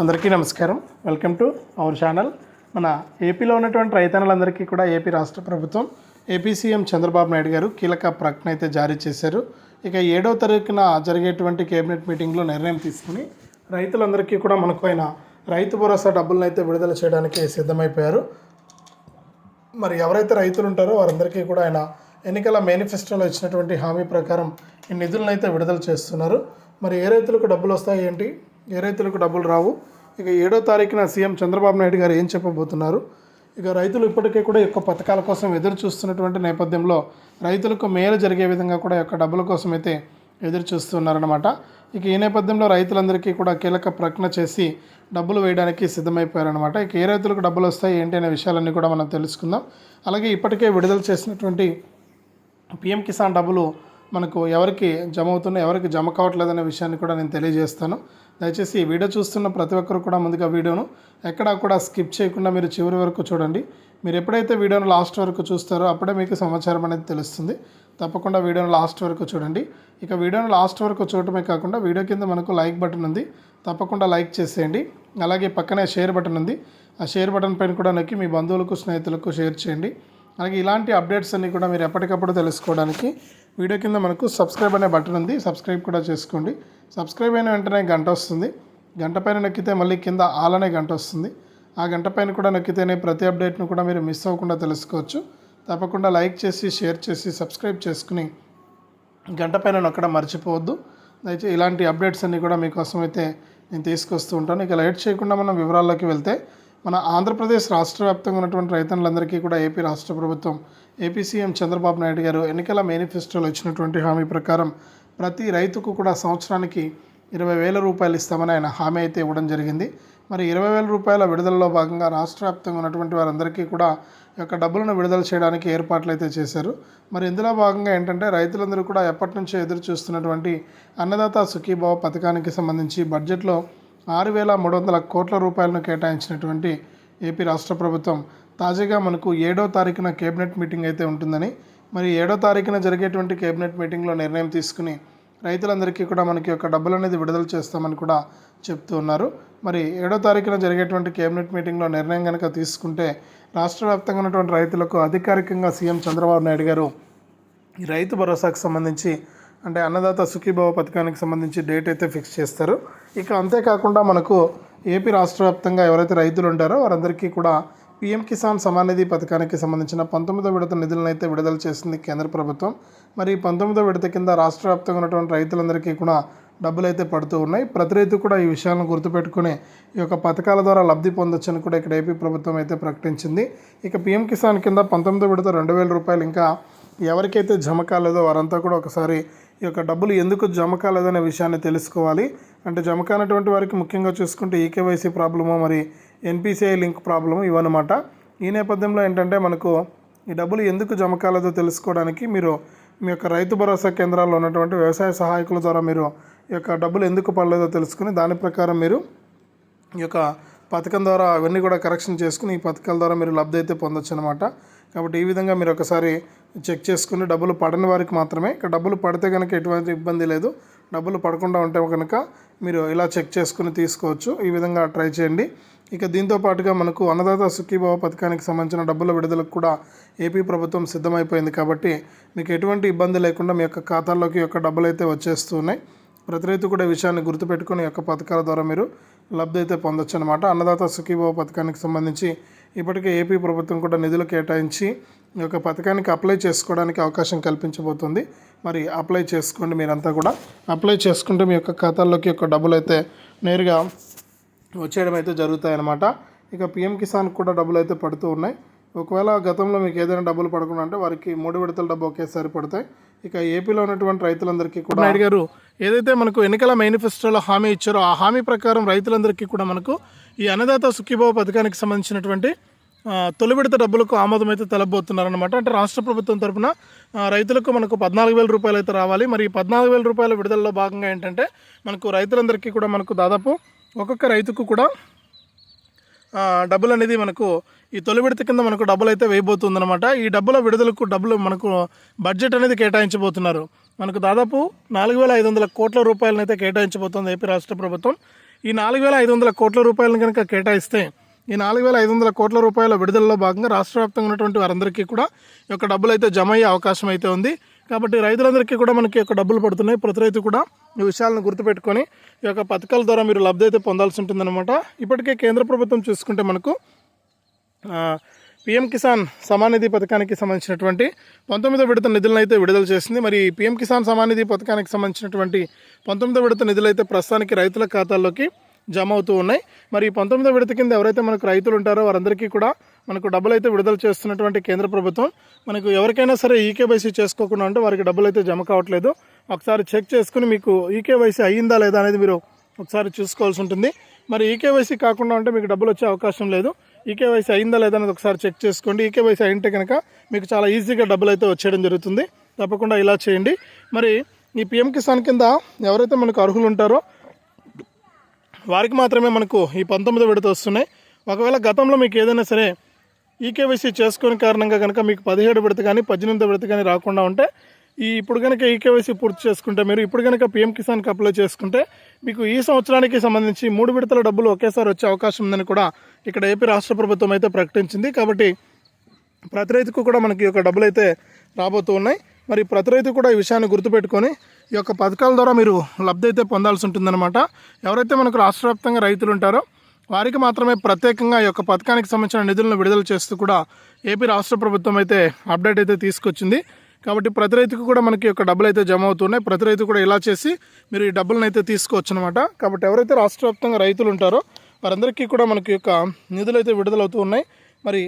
అందరికీ నమస్కారం. Welcome to our channel మన ఏపీలో ఉన్నటువంటి రైతన్నలందరికీ కూడా ఏపీ రాష్ట్ర ప్రభుత్వం ఏపీ సీఎం చంద్రబాబు నాయుడు గారు కీలక ప్రకటన అయితే జారీ చేశారు. ఇక ఏడవ తారీఖున జరిగేటువంటి కేబినెట్ మీటింగ్లో నిర్ణయం తీసుకుని రైతులందరికీ కూడా మనకు ఆయన రైతు భరోసా డబ్బులను అయితే విడుదల చేయడానికి సిద్ధమైపోయారు. మరి ఎవరైతే రైతులు ఉంటారో వారందరికీ కూడా ఆయన ఎన్నికల మేనిఫెస్టోలో ఇచ్చినటువంటి హామీ ప్రకారం ఈ నిధులను అయితే విడుదల చేస్తున్నారు. మరి ఏ రైతులకు డబ్బులు వస్తాయి ఏంటి? ఏ రైతులకు డబ్బులు రావు. ఇక ఏడో తారీఖున సీఎం చంద్రబాబు నాయుడు గారు ఏం చెప్పబోతున్నారు? ఇక రైతులు ఇప్పటికే కూడా యొక్క పథకాల కోసం ఎదురు చూస్తున్నటువంటి నేపథ్యంలో రైతులకు మేలు జరిగే విధంగా కూడా యొక్క డబ్బుల కోసం అయితే ఎదురు చూస్తున్నారనమాట ఇక ఈ నేపథ్యంలో రైతులందరికీ కూడా కీలక ప్రకటన చేసి డబ్బులు వేయడానికి సిద్ధమైపోయారనమాట ఇక ఏ రైతులకు డబ్బులు వస్తాయి ఏంటి అనే విషయాలన్నీ కూడా మనం తెలుసుకుందాం. అలాగే ఇప్పటికే విడుదల చేసినటువంటి పిఎం కిసాన్ డబ్బులు మనకు ఎవరికి జమ అవుతున్నాయి ఎవరికి జమ కావట్లేదనే విషయాన్ని కూడా నేను తెలియజేస్తాను. దయచేసి ఈ వీడియో చూస్తున్న ప్రతి ఒక్కరు కూడా ముందుగా వీడియోను ఎక్కడా కూడా స్కిప్ చేయకుండా మీరు చివరి వరకు చూడండి. మీరు ఎప్పుడైతే వీడియోను లాస్ట్ వరకు చూస్తారో అప్పుడే మీకు సమాచారం అనేది తెలుస్తుంది. తప్పకుండా వీడియోను లాస్ట్ వరకు చూడండి. ఇక వీడియోను లాస్ట్ వరకు చూడటమే కాకుండా వీడియో కింద మనకు లైక్ బటన్ ఉంది. తప్పకుండా లైక్ చేసేయండి. అలాగే పక్కనే షేర్ బటన్ ఉంది. ఆ షేర్ బటన్ పైన కూడా నొక్కి మీ బంధువులకు స్నేహితులకు షేర్ చేయండి. అలాగే ఇలాంటి అప్డేట్స్ అన్నీ కూడా మీరు ఎప్పటికప్పుడు తెలుసుకోవడానికి వీడియో కింద మనకు సబ్స్క్రైబ్ అనే బటన్ ఉంది. సబ్స్క్రైబ్ కూడా చేసుకోండి. సబ్స్క్రైబ్ అయిన వెంటనే గంట వస్తుంది. గంట పైన నొక్కితే మళ్ళీ కింద ఆల్ అనే గంట వస్తుంది. ఆ గంట పైన కూడా నొక్కితేనే ప్రతి అప్డేట్ను కూడా మీరు మిస్ అవ్వకుండా తెలుసుకోవచ్చు. తప్పకుండా లైక్ చేసి షేర్ చేసి సబ్స్క్రైబ్ చేసుకుని గంట పైన నొక్కడం మర్చిపోవద్దు. దయచేసి ఇలాంటి అప్డేట్స్ అన్నీ కూడా మీకోసం అయితే నేను తీసుకొస్తూ ఉంటాను. ఇక లైట్ చేయకుండా మనం వివరాల్లోకి వెళ్తే మన ఆంధ్రప్రదేశ్ రాష్ట్ర వ్యాప్తంగా ఉన్నటువంటి రైతన్నులందరికీ కూడా ఏపీ రాష్ట్ర ప్రభుత్వం ఏపీ సీఎం చంద్రబాబు నాయుడు గారు ఎన్నికల మేనిఫెస్టోలో ఇచ్చినటువంటి హామీ ప్రకారం ప్రతి రైతుకు కూడా సంవత్సరానికి ఇరవై వేల రూపాయలు ఇస్తామని ఆయన హామీ అయితే ఇవ్వడం జరిగింది. మరి ఇరవై వేల రూపాయల విడుదలలో భాగంగా రాష్ట్ర వ్యాప్తంగా ఉన్నటువంటి వారందరికీ కూడా యొక్క డబ్బులను విడుదల చేయడానికి ఏర్పాట్లు అయితే చేశారు. మరి ఇందులో భాగంగా ఏంటంటే రైతులందరూ కూడా ఎప్పటి నుంచో ఎదురు చూస్తున్నటువంటి అన్నదాత సుఖీభావ పథకానికి సంబంధించి బడ్జెట్లో ఆరు వేల మూడు వందల కోట్ల రూపాయలను కేటాయించినటువంటి ఏపీ రాష్ట్ర ప్రభుత్వం తాజాగా మనకు ఏడో తారీఖున కేబినెట్ మీటింగ్ అయితే ఉంటుందని మరి ఏడో తారీఖున జరిగేటువంటి కేబినెట్ మీటింగ్లో నిర్ణయం తీసుకుని రైతులందరికీ కూడా మనకి యొక్క డబ్బులు అనేది విడుదల చేస్తామని కూడా చెప్తూ ఉన్నారు. మరి ఏడో తారీఖున జరిగేటువంటి కేబినెట్ మీటింగ్లో నిర్ణయం కనుక తీసుకుంటే రాష్ట్ర వ్యాప్తంగా ఉన్నటువంటి రైతులకు అధికారికంగా సీఎం చంద్రబాబు నాయుడు గారు రైతు భరోసాకు సంబంధించి అంటే అన్నదాత సుఖీభావ పథకానికి సంబంధించి డేట్ అయితే ఫిక్స్ చేస్తారు. ఇక అంతేకాకుండా మనకు ఏపీ రాష్ట్ర వ్యాప్తంగా ఎవరైతే రైతులు ఉంటారో వారందరికీ కూడా పీఎం కిసాన్ సమానిధి పథకానికి సంబంధించిన పంతొమ్మిదో విడత నిధులను అయితే విడుదల చేసింది కేంద్ర ప్రభుత్వం. మరి పంతొమ్మిదో విడత కింద రాష్ట్ర వ్యాప్తంగా ఉన్నటువంటి రైతులందరికీ కూడా డబ్బులు అయితే పడుతూ ఉన్నాయి. ప్రతి రైతు కూడా ఈ విషయాలను గుర్తుపెట్టుకుని ఈ యొక్క పథకాల ద్వారా లబ్ధి పొందొచ్చని కూడా ఇక్కడ ఏపీ ప్రభుత్వం అయితే ప్రకటించింది. ఇక పీఎం కిసాన్ కింద పంతొమ్మిదో విడత రెండు వేల రూపాయలు ఇంకా ఎవరికైతే జమ కాలేదో వారంతా కూడా ఒకసారి ఈ యొక్క డబ్బులు ఎందుకు జమ కాలేదనే విషయాన్ని తెలుసుకోవాలి. అంటే జమ కానటువంటి వారికి ముఖ్యంగా చూసుకుంటే ఈకేవైసీ ప్రాబ్లము మరి ఎన్పిసిఐ లింక్ ప్రాబ్లము ఇవన్నమాట ఈ నేపథ్యంలో ఏంటంటే మనకు ఈ డబ్బులు ఎందుకు జమ కాలేదో తెలుసుకోవడానికి మీరు మీ యొక్క రైతు భరోసా కేంద్రాల్లో ఉన్నటువంటి వ్యవసాయ సహాయకుల ద్వారా మీరు ఈ యొక్క డబ్బులు ఎందుకు పడలేదో తెలుసుకుని దాని ప్రకారం మీరు ఈ యొక్క పథకం ద్వారా అవన్నీ కూడా కరెక్షన్ చేసుకుని ఈ పథకాల ద్వారా మీరు లబ్ధి అయితే పొందొచ్చు అనమాట కాబట్టి ఈ విధంగా మీరు ఒకసారి చెక్ చేసుకుని డబ్బులు పడని వారికి మాత్రమే. ఇక డబ్బులు పడితే కనుక ఎటువంటి ఇబ్బంది లేదు. డబ్బులు పడకుండా ఉంటే కనుక మీరు ఇలా చెక్ చేసుకుని తీసుకోవచ్చు. ఈ విధంగా ట్రై చేయండి. ఇక దీంతో పాటుగా మనకు అన్నదాత సుఖీభావ పథకానికి సంబంధించిన డబ్బుల విడుదలకు కూడా ఏపీ ప్రభుత్వం సిద్ధమైపోయింది. కాబట్టి మీకు ఎటువంటి ఇబ్బంది లేకుండా మీ యొక్క ఖాతాల్లోకి యొక్క డబ్బులు అయితే వచ్చేస్తూ ఉన్నాయి. ప్రతి రైతు కూడా విషయాన్ని గుర్తుపెట్టుకుని యొక్క పథకాల ద్వారా మీరు లబ్ధి అయితే పొందొచ్చు అనమాట అన్నదాత సుఖీభావ పథకానికి సంబంధించి ఇప్పటికే ఏపీ ప్రభుత్వం కూడా నిధులు కేటాయించి ఈ యొక్క పథకానికి అప్లై చేసుకోవడానికి అవకాశం కల్పించబోతుంది. మరి అప్లై చేసుకోండి మీరంతా కూడా. అప్లై చేసుకుంటే మీ యొక్క ఖాతాల్లోకి యొక్క డబ్బులు అయితే నేరుగా వచ్చేయడం అయితే జరుగుతాయన్నమాట. ఇక పిఎం కిసాన్ కూడా డబ్బులు అయితే పడుతూ ఉన్నాయి. ఒకవేళ గతంలో మీకు ఏదైనా డబ్బులు పడకుండా అంటే వారికి మూడు విడతల డబ్బు ఒకేసారి పడతాయి. ఇక ఏపీలో ఉన్నటువంటి రైతులందరికీ కూడా నాయుడు గారు ఏదైతే మనకు ఎన్నికల మేనిఫెస్టోలో హామీ ఇచ్చారో ఆ హామీ ప్రకారం రైతులందరికీ కూడా మనకు ఈ అన్నదాత సుఖీభావ పథకానికి సంబంధించినటువంటి తొలి విడత డబ్బులకు ఆమోదం అయితే తెలబోతున్నారనమాట అంటే రాష్ట్ర ప్రభుత్వం తరపున రైతులకు మనకు పద్నాలుగు వేల రూపాయలు అయితే రావాలి. మరి ఈ పద్నాలుగు వేల రూపాయల విడుదలలో భాగంగా ఏంటంటే మనకు రైతులందరికీ కూడా మనకు దాదాపు ఒక్కొక్క రైతుకు కూడా డబ్బులు అనేది మనకు ఈ తొలి విడత కింద మనకు డబ్బులు అయితే వేయబోతుందన్నమాట. ఈ డబ్బుల విడుదలకు డబ్బులు మనకు బడ్జెట్ అనేది కేటాయించబోతున్నారు. మనకు దాదాపు నాలుగు వేల ఐదు వందల కోట్ల రూపాయలను అయితే కేటాయించబోతుంది ఏపీ రాష్ట్ర ప్రభుత్వం. ఈ నాలుగు వేల ఐదు వందల కోట్ల రూపాయలను కనుక కేటాయిస్తే ఈ నాలుగు వేల ఐదు వందల కోట్ల రూపాయల విడుదలలో భాగంగా రాష్ట్ర వ్యాప్తంగా ఉన్నటువంటి వారందరికీ కూడా ఈ యొక్క డబ్బులు అయితే జమ అయ్యే అవకాశం అయితే ఉంది. కాబట్టి రైతులందరికీ కూడా మనకి యొక్క డబ్బులు పడుతున్నాయి. ప్రతి రైతు కూడా ఈ విషయాలను గుర్తుపెట్టుకొని ఈ యొక్క పథకాల ద్వారా మీరు లబ్ధి అయితే పొందాల్సి ఉంటుందన్నమాట. ఇప్పటికే కేంద్ర ప్రభుత్వం చూసుకుంటే మనకు పిఎం కిసాన్ సమానిధి పథకానికి సంబంధించినటువంటి పంతొమ్మిదో విడత నిధులను అయితే విడుదల చేసింది. మరి పిఎం కిసాన్ సమానిధి పథకానికి సంబంధించినటువంటి పంతొమ్మిదో విడత నిధులు అయితే ప్రస్తుతానికి రైతుల ఖాతాల్లోకి జమ అవుతూ ఉన్నాయి. మరి పంతొమ్మిదో విడత కింద ఎవరైతే మనకు రైతులు ఉంటారో వారందరికీ కూడా మనకు డబ్బులు అయితే విడుదల చేస్తున్నటువంటి కేంద్ర ప్రభుత్వం మనకు ఎవరికైనా సరే ఈకేబైసీ చేసుకోకుండా ఉంటే వారికి డబ్బులు అయితే జమ కావట్లేదు. ఒకసారి చెక్ చేసుకుని మీకు ఈకేవైసీ అయ్యిందా లేదా అనేది మీరు ఒకసారి చూసుకోవాల్సి ఉంటుంది. మరి ఈకేవైసీ కాకుండా ఉంటే మీకు డబ్బులు వచ్చే అవకాశం లేదు. ఈకేవైసీ అయిందా లేదా అనేది ఒకసారి చెక్ చేసుకోండి. ఈకేవైసీ అయింటే కనుక మీకు చాలా ఈజీగా డబ్బులు అయితే వచ్చేయడం జరుగుతుంది. తప్పకుండా ఇలా చేయండి. మరి ఈ పిఎం కిసాన్ కింద ఎవరైతే మనకు అర్హులు ఉంటారో వారికి మాత్రమే మనకు ఈ పంతొమ్మిది విడత వస్తున్నాయి. ఒకవేళ గతంలో మీకు ఏదైనా సరే ఈకేవైసీ చేసుకునే కారణంగా కనుక మీకు పదిహేడు విడత కానీ పద్దెనిమిది విడత కానీ రాకుండా ఉంటే ఈ ఇప్పుడు కనుక ఈకేవైసీ పూర్తి చేసుకుంటే మీరు ఇప్పుడు కనుక పిఎం కిసాన్కి అప్లై చేసుకుంటే మీకు ఈ సంవత్సరానికి సంబంధించి మూడు విడతల డబ్బులు ఒకేసారి వచ్చే అవకాశం ఉందని కూడా ఇక్కడ ఏపీ రాష్ట్ర ప్రభుత్వం అయితే ప్రకటించింది. కాబట్టి ప్రతి రైతుకు కూడా మనకి ఈ యొక్క డబ్బులు అయితే రాబోతూ ఉన్నాయి. మరి ప్రతి రైతు కూడా ఈ విషయాన్ని గుర్తుపెట్టుకొని ఈ యొక్క పథకాల ద్వారా మీరు లబ్ధి అయితే పొందాల్సి ఉంటుందన్నమాట. ఎవరైతే మనకు రాష్ట్ర వ్యాప్తంగా రైతులు ఉంటారో వారికి మాత్రమే ప్రత్యేకంగా ఈ యొక్క పథకానికి సంబంధించిన నిధులను విడుదల చేస్తూ కూడా ఏపీ రాష్ట్ర ప్రభుత్వం అయితే అప్డేట్ అయితే తీసుకొచ్చింది. కాబట్టి ప్రతి రైతుకు కూడా మనకి యొక్క డబ్బులు అయితే జమ అవుతున్నాయి. ప్రతి రైతు కూడా ఇలా చేసి మీరు ఈ డబ్బులను అయితే తీసుకోవచ్చు అనమాట కాబట్టి ఎవరైతే రాష్ట్ర వ్యాప్తంగా రైతులు ఉంటారో వారందరికీ కూడా మనకి యొక్క నిధులు అయితే విడుదలవుతూ ఉన్నాయి. మరి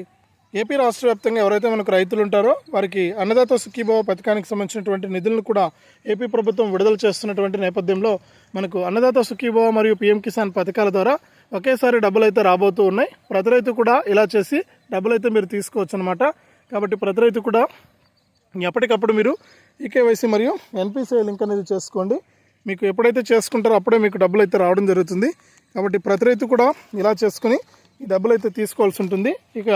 ఏపీ రాష్ట్ర వ్యాప్తంగా ఎవరైతే మనకు రైతులు ఉంటారో వారికి అన్నదాత సుఖీభావ పథకానికి సంబంధించినటువంటి నిధులను కూడా ఏపీ ప్రభుత్వం విడుదల చేస్తున్నటువంటి నేపథ్యంలో మనకు అన్నదాత సుఖీభావ మరియు పిఎం కిసాన్ పథకాల ద్వారా ఒకేసారి డబ్బులు అయితే రాబోతూ ఉన్నాయి. ప్రతి రైతు కూడా ఇలా చేసి డబ్బులు అయితే మీరు తీసుకోవచ్చు అనమాట కాబట్టి ప్రతి రైతు కూడా ఎప్పటికప్పుడు మీరు ఈకేవైసీ మరియు ఎన్పిసిఐ లింక్ అనేది చేసుకోండి. మీకు ఎప్పుడైతే చేసుకుంటారో అప్పుడే మీకు డబ్బులు అయితే రావడం జరుగుతుంది. కాబట్టి ప్రతి రైతు కూడా ఇలా చేసుకుని ఈ డబ్బులు అయితే తీసుకోవాల్సి ఉంటుంది. ఇక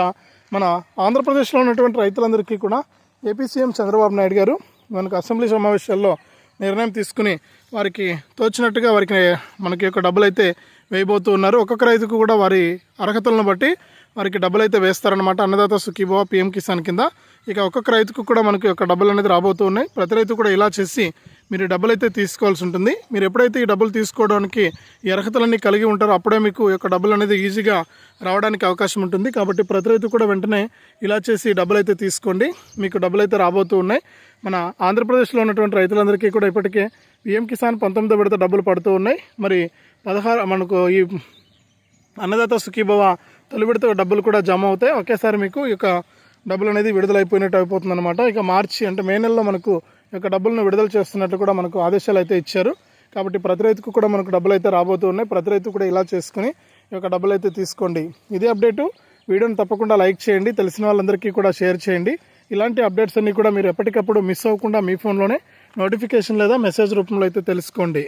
మన ఆంధ్రప్రదేశ్లో ఉన్నటువంటి రైతులందరికీ కూడా ఏపీ సీఎం చంద్రబాబు నాయుడు గారు మనకు అసెంబ్లీ సమావేశాల్లో నిర్ణయం తీసుకుని వారికి తోచినట్టుగా వారికి మనకి యొక్క డబ్బులు అయితే వేయబోతూ ఉన్నారు. ఒక్కొక్క రైతుకు కూడా వారి అర్హతలను బట్టి వారికి డబ్బులు అయితే వేస్తారనమాట అన్నదాత సుఖీభవ పిఎం కిసాన్ కింద. ఇక ఒక్కొక్క రైతుకు కూడా మనకి ఒక డబ్బులు అనేది రాబోతూ ఉన్నాయి. ప్రతి రైతు కూడా ఇలా చేసి మీరు డబ్బులు అయితే తీసుకోవాల్సి ఉంటుంది. మీరు ఎప్పుడైతే ఈ డబ్బులు తీసుకోవడానికి ఈ అర్హతలన్నీ కలిగి ఉంటారో అప్పుడే మీకు ఈ యొక్క డబ్బులు అనేది ఈజీగా రావడానికి అవకాశం ఉంటుంది. కాబట్టి ప్రతి రైతు కూడా వెంటనే ఇలా చేసి డబ్బులు అయితే తీసుకోండి. మీకు డబ్బులు అయితే రాబోతూ ఉన్నాయి. మన ఆంధ్రప్రదేశ్లో ఉన్నటువంటి రైతులందరికీ కూడా ఇప్పటికే పిఎం కిసాన్ పంతొమ్మిదో విడత డబ్బులు పడుతూ ఉన్నాయి. మరి పదహారు మనకు ఈ అన్నదాత సుఖీభవ తొలి విడత డబ్బులు కూడా జమ అవుతాయి. ఒకేసారి మీకు ఈ యొక్క డబ్బులు అనేది విడుదలైపోయినట్టు అయిపోతుంది అనమాట ఇక మార్చి అంటే మే నెలలో మనకు యొక్క డబ్బులను విడుదల చేస్తున్నట్టు కూడా మనకు ఆదేశాలు అయితే ఇచ్చారు. కాబట్టి ప్రతి రైతుకు కూడా మనకు డబ్బులు అయితే రాబోతూ ఉన్నాయి. ప్రతి రైతు కూడా ఇలా చేసుకుని ఈ యొక్క డబ్బులు అయితే తీసుకోండి. ఇదే అప్డేటు. వీడియోని తప్పకుండా లైక్ చేయండి. తెలిసిన వాళ్ళందరికీ కూడా షేర్ చేయండి. ఇలాంటి అప్డేట్స్ అన్నీ కూడా మీరు ఎప్పటికప్పుడు మిస్ అవ్వకుండా మీ ఫోన్లోనే నోటిఫికేషన్ లేదా మెసేజ్ రూపంలో అయితే తెలుసుకోండి.